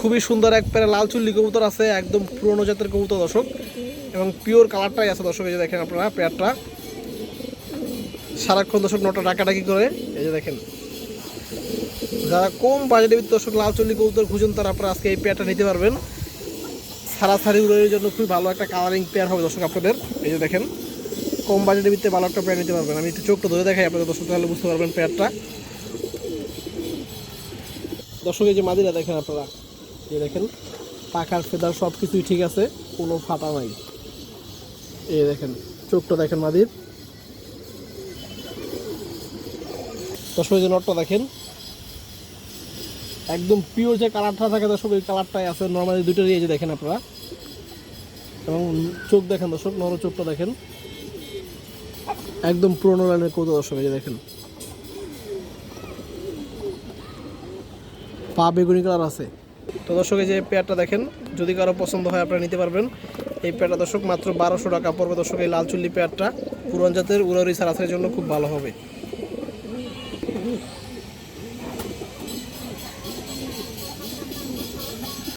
খুবই সুন্দর এক প্যারা লাল চুল্লি কবুতর আছে, একদম পুরনো জাতের কবুতর দর্শক। এবং পিওর কালারটাই আছে দর্শক, এই যে দেখেন আপনারা পেয়ারটা। সারাক্ষণ দর্শক নটা ডাকাডাকি করে, এই যে দেখেন। যারা কম ভিতরে দর্শক লাল চুল্লি কবুতর খুঁজুন, তারা আপনারা আজকে এই পেয়ারটা নিতে পারবেন। সারা সারাসারি উড়ের জন্য খুবই ভালো একটা কালারিং পেয়ার হবে দর্শক আপনাদের, এই যে দেখেন। কম বাজেটের ভিতরে ভালো একটা পেয়ার নিতে পারবেন। আমি একটু চোখটা ধরে দেখাই আপনাদের দর্শক, তাহলে বুঝতে পারবেন পেয়ারটা। দর্শক, এই যে মাদিরা দেখেন আপনারা। এই দেখেন, পাখার ফেদার সব কিছুই ঠিক আছে, কোনো ফাটা নাই। এই দেখেন, চোখটা দেখেন মাদির। দর্শক নটটা দেখেন, একদম পিওর যে কালারটা থাকে দর্শক, ওই কালারটাই আছে। নর্মালি দুটোরই এই যে দেখেন আপনারা। এবং চোখ দেখেন দর্শক নর চোখটা দেখেন। একদম পুরোনো লাইনের কৌতো দর্শক, এই দেখেন। পা বেগুনি কালার আছে। তো দর্শক, এই যে পেয়ারটা দেখেন, যদি কারও পছন্দ হয় আপনারা নিতে পারবেন। এই পেয়ারটা দর্শক, মাত্র বারোশো টাকা পড়বে দর্শক, এই লাল চুল্লি পেয়ারটা। পুরান জাতের উড়ারি সারাসের জন্য খুব ভালো হবে।